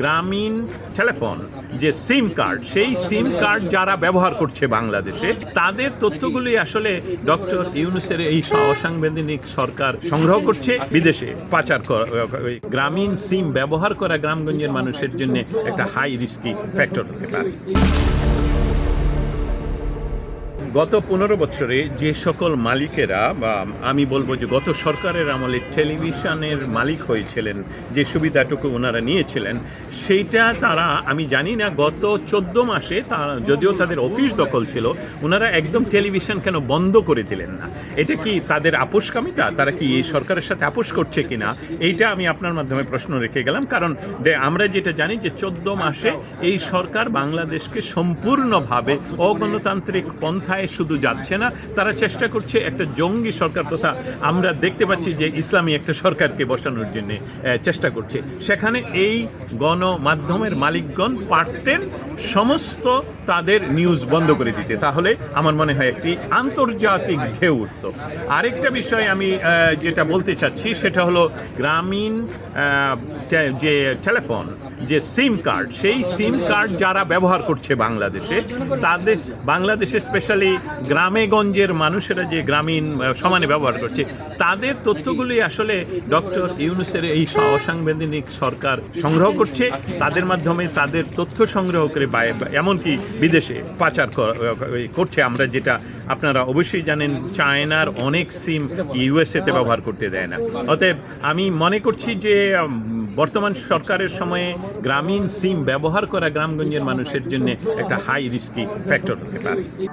গ্রামীণ টেলিফোন, যে সিম কার্ড, সেই সিম কার্ড যারা ব্যবহার করছে বাংলাদেশে, তাদের তথ্যগুলি আসলে ডক্টর ইউনুসের এই অসাংবিধানিক সরকার সংগ্রহ করছে বিদেশে। পাচার গ্রামীণ সিম ব্যবহার করা গ্রামগঞ্জের মানুষের জন্য একটা হাই রিস্কি ফ্যাক্টর হতে পারে। গত পনেরো বছরে যে সকল মালিকেরা বা আমি বলব যে গত সরকারের আমলে টেলিভিশনের মালিক হয়েছিলেন, যে সুবিধাটুকু ওনারা নিয়েছিলেন, সেইটা তারা, আমি জানি না, গত চোদ্দ মাসে তারা যদিও তাদের অফিস দখল ছিল, ওনারা একদম টেলিভিশন কেন বন্ধ করে দিলেন না? এটা কি তাদের আপোষকামিতা? তারা কি এই সরকারের সাথে আপোষ করছে কিনা? এইটা আমি আপনার মাধ্যমে প্রশ্ন রেখে গেলাম, কারণ আমরা যেটা জানি যে চোদ্দ মাসে এই সরকার বাংলাদেশকে সম্পূর্ণভাবে অগণতান্ত্রিক পন্থায় শুধু যাচ্ছে না, তারা চেষ্টা করছে একটা জঙ্গি সরকার তথা আমরা দেখতে পাচ্ছি যে ইসলামী একটা সরকারকে বসানোর জন্য চেষ্টা করছে। সেখানে এই গণমাধ্যমের মালিকগণ পারতেন সমস্ত তাদের নিউজ বন্ধ করে দিতে। তাহলে আমার মনে হয় একটি আন্তর্জাতিক ঢেউ উঠত। আরেকটা বিষয় আমি যেটা বলতে চাচ্ছি, সেটা হলো গ্রামীণ যে টেলিফোন যে সিম কার্ড সেই সিম কার্ড যারা ব্যবহার করছে বাংলাদেশে, তাদের, বাংলাদেশে স্পেশালি গ্রামে গঞ্জের মানুষেরা যে গ্রামীণ সমানে ব্যবহার করছে, তাদের তথ্যগুলি আসলে ডক্টর ইউনুসের এই অসাংবিধানিক সরকার সংগ্রহ করছে। তাদের মাধ্যমে তাদের তথ্য সংগ্রহ করে বাই- এমনকি বিদেশে পাচার করছে। আমরা যেটা আপনারা অবশ্যই জানেন, চায়নার অনেক সিম ইউএসএতে ব্যবহার করতে দেয় না। অতএব আমি মনে করছি যে বর্তমান সরকারের সময়ে গ্রামীণ সিম ব্যবহার করা গ্রামগঞ্জের মানুষের জন্য একটা হাই রিস্কি ফ্যাক্টর হতে পারে।